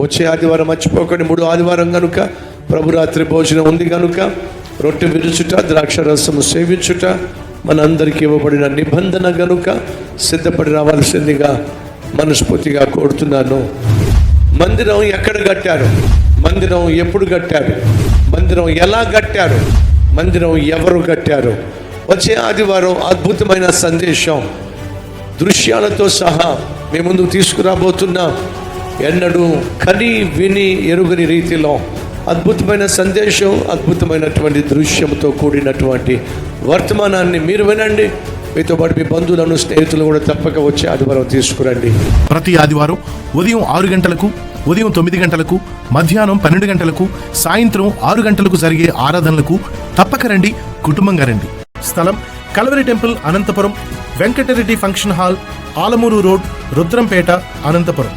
వచ్చే ఆదివారం మర్చిపోకండి. మూడు ఆదివారం కనుక ప్రభురాత్రి భోజనం ఉంది కనుక రొట్టె విరుచుట ద్రాక్ష రసము సేవించుట మనందరికీ ఇవ్వబడిన నిబంధన గనుక సిద్ధపడి రావాల్సిందిగా మనస్ఫూర్తిగా కోరుతున్నాను. మందిరం ఎక్కడ కట్టారు? మందిరం ఎప్పుడు కట్టారు? మందిరం ఎలా కట్టారు? మందిరం ఎవరు కట్టారు? వచ్చే ఆదివారం అద్భుతమైన సందేశం. దృశ్యాలతో సహా మీ ముందుకు తీసుకురాబోతున్నాం. ఎన్నడూ కని విని ఎరుగని రీతిలో అద్భుతమైన సందేశం అద్భుతమైనటువంటి దృశ్యంతో కూడినటువంటి వర్తమానాన్ని మీరు వినండి. మీతో పాటు మీ బంధువులను స్నేహితులు కూడా తప్పక వచ్చి ఆదివారం తీసుకురండి. ప్రతి ఆదివారం ఉదయం ఆరు గంటలకు ఉదయం తొమ్మిది గంటలకు మధ్యాహ్నం పన్నెండు గంటలకు సాయంత్రం ఆరు గంటలకు జరిగే ఆరాధనలకు తప్పక రండి కుటుంబంగా రండి. స్థలం Calvary temple Anantapur Venkata Reddy function hall Alamuru road Rudrampeta Anantapur.